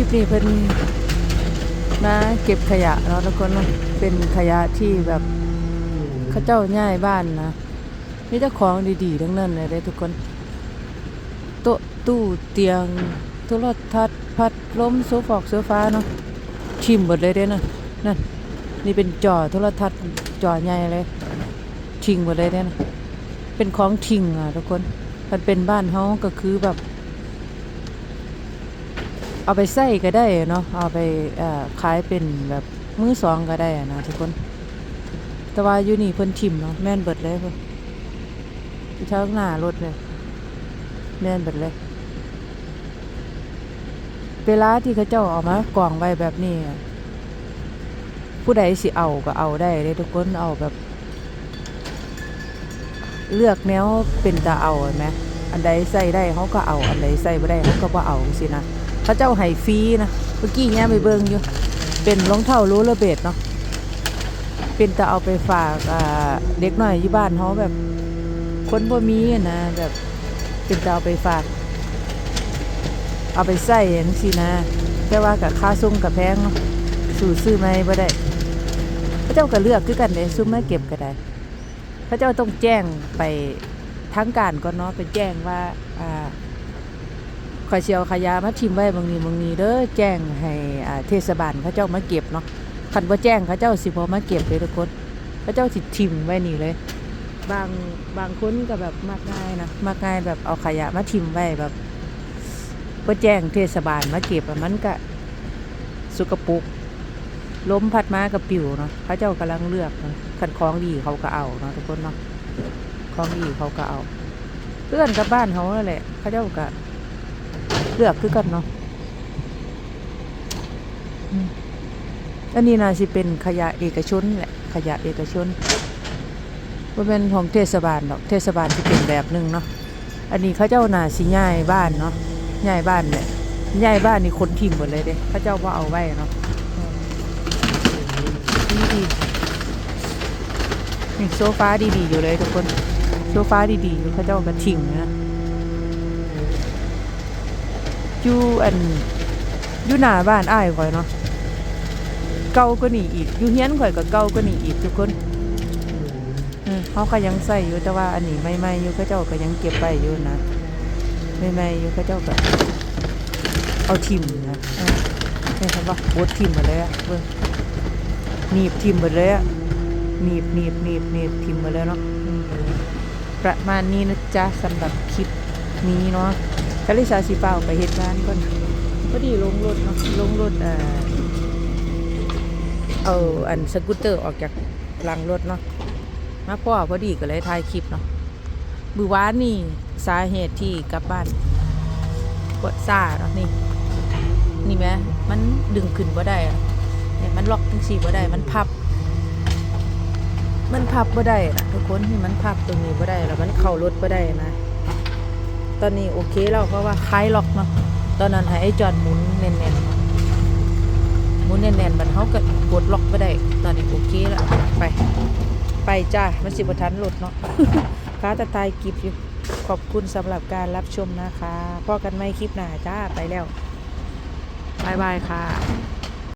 ลิปนี้เพิ่นมาเก็บขยะเนาะทุกคนเป็นขยะที่แบบเขาเจ้าย้ายบ้านนะมีแต่ของดีๆทั้งนั้นเลยเด้ทุกคนโต๊ะตู้เตียงโทรทัศน์พัดลมโซฟอกโซฟาเนาะทิมหมดเลยเด้นะนั่นนี่เป็นจอโทรทัศน์จอใหญ่เลยทิ้งหมดเลยเด้นะเป็นของทิ้งอะทุกคนมันเป็นบ้านเฮาก็คือแบบ เอาไปใส่ก็ได้เนาะเอาไปขายเป็นแบบมือสองก็ได้นะทุกคน แต่ว่าอยู่นี่เพิ่นทิมเนาะแม่นเบิดเลยเพิ่นอยู่ทาหน้ารถเลยแม่นเบิดเลยเวลาที่เขาเจ้าเออกมากองไว้แบบนี้ ผู้ใดสิเอาก็เอาได้เลยทุกคนเอาแบบ เลือกแนวเป็นตาเอาไหมอันใดใส่ได้เขาก็เอา อันใดใส่ไม่ได้เขาก็บ่เอาสินะ เขาเจ้าให้ฟรีนะเมื่อกี้เนี่ยไปเบิ่งอยู่ เป็นรองเท้าโรลเลอร์เบดเนาะเป็นตาเอาไปฝากเด็กน้อยอยู่บ้านเขาแบบคนบ่มีนะแบบเป็นตาเอาไปฝาก เอาไปใส่อย่างสินะแต่ว่ากับค่าซุ้มกับแพงเนาะสู่ซื้อไม่บ่ได้พระเจ้าก็เลือกคือกันเลยซุ้มไม่เก็บก็ได้พระเจ้าต้องแจ้งไปทางการก่อนเนาะไปแจ้งว่าอ่า ขอยเชียวขายามาทิมไว้บางนี้บางนี้เด้อแจ้งให้อ่าเทศบาลเขาเจ้ามาเก็บเนาะคันบ่แจ้งเขาเจ้าสิบ่มาเก็บเลยทุกคนเขาเจ้าสิทิมไว้นี่เลย บางบางคนก็แบบมักง่ายนะมักง่ายแบบเอาขยะมาทิมไว้แบบบ่แจ้งเทศบาลมาเก็บอะมันก็สุกปรกลมพัดมากับปิวเนาะเขาเจ้ากำลังเลือกเนาะคันของดีเขาก็เอาเนาะทุกคนเนาะของดีเขาก็เอา เพื่อนกับบ้านเขานั่นแหละเขาเจ้าก็เลือกคือกันเนาะอันนี้นาสิเป็นขยะเอกชนแหละขยะเอกชนว่าเป็นของเทศบาลดอกเทศบาลที่เป็นแบบหนึ่งเนาะอันนี้เขาเจ้านาสิย้ายบ้านเนาะย้ายบ้านเนี่ยย้ายบ้านนี่คนทิมหมดเลยเด้เขาเจ้าว่าเอาไว้เนาะดีดีนี่โซฟาดีๆอยู่เลยทุกคนโซฟาดีๆเขาเจ้าก็ทิ้งนะ อยู่อันอยู่หน้าบ้านอ้ายข่อยเนาะเก่าก็นี่อีกอยู่เฮียนข่อยก็เก่าก็นี่อีกทุกคนเขาก็ยังใส่อยู่แต่ว่าอันนี้ไม่ไม่ๆอยู่เขาเจ้าก็ยังเก็บไปอยู่นะไม่ไม่ๆอยู่เขาเจ้าก็เอาทิมนะอะเห็นปะโบดทิมมดเลยอะเบิ่งหนีบทิมมดเลยอะหนีบหนีบหนีบหนีบทิมมดเลยเนาะประมาณนี้นะจ๊ะสำหรับคลิปนี้เนาะ คาริสาสีเป่าไปเหตุงานก่อนพอดีลงรถเนาะลงรถเอ่อเอาอันสกูตเตอร์ออกจากหลังรถเนาะมาพ่อพอดีก็เลยถ่ายคลิปเนาะบือวานนี่สาเหตุที่กลับบ้านปวดซ่าเนาะนี่ นี่ไหมมันดึงขึ้นบ่ได้อะเนี่ยมันล็อกจังสี่บ่ได้มันพับ มันพับบ่ได้นะทุกคนนี่มันพับตรงนี้บ่ได้แล้วมันเข้ารถบ่ได้นะ ตอนนี้โอเคแล้วเพราะว่าคลายล็อกเนาะตอนนั้นให้ไอ้จอนหมุนแน่นๆเนาะหมุนแน่นๆมันเขาก็กดล็อกบ่ได้ ตอนนี้โอเคแล้วไป ไปจ้ามันสิบทันหลุดเนาะค้าตะตายกิบอยู่ขอบคุณสำหรับการรับชมนะคะพ่อกันไม่คลิปหน้าจ้าไปแล้วบายบายค่ะ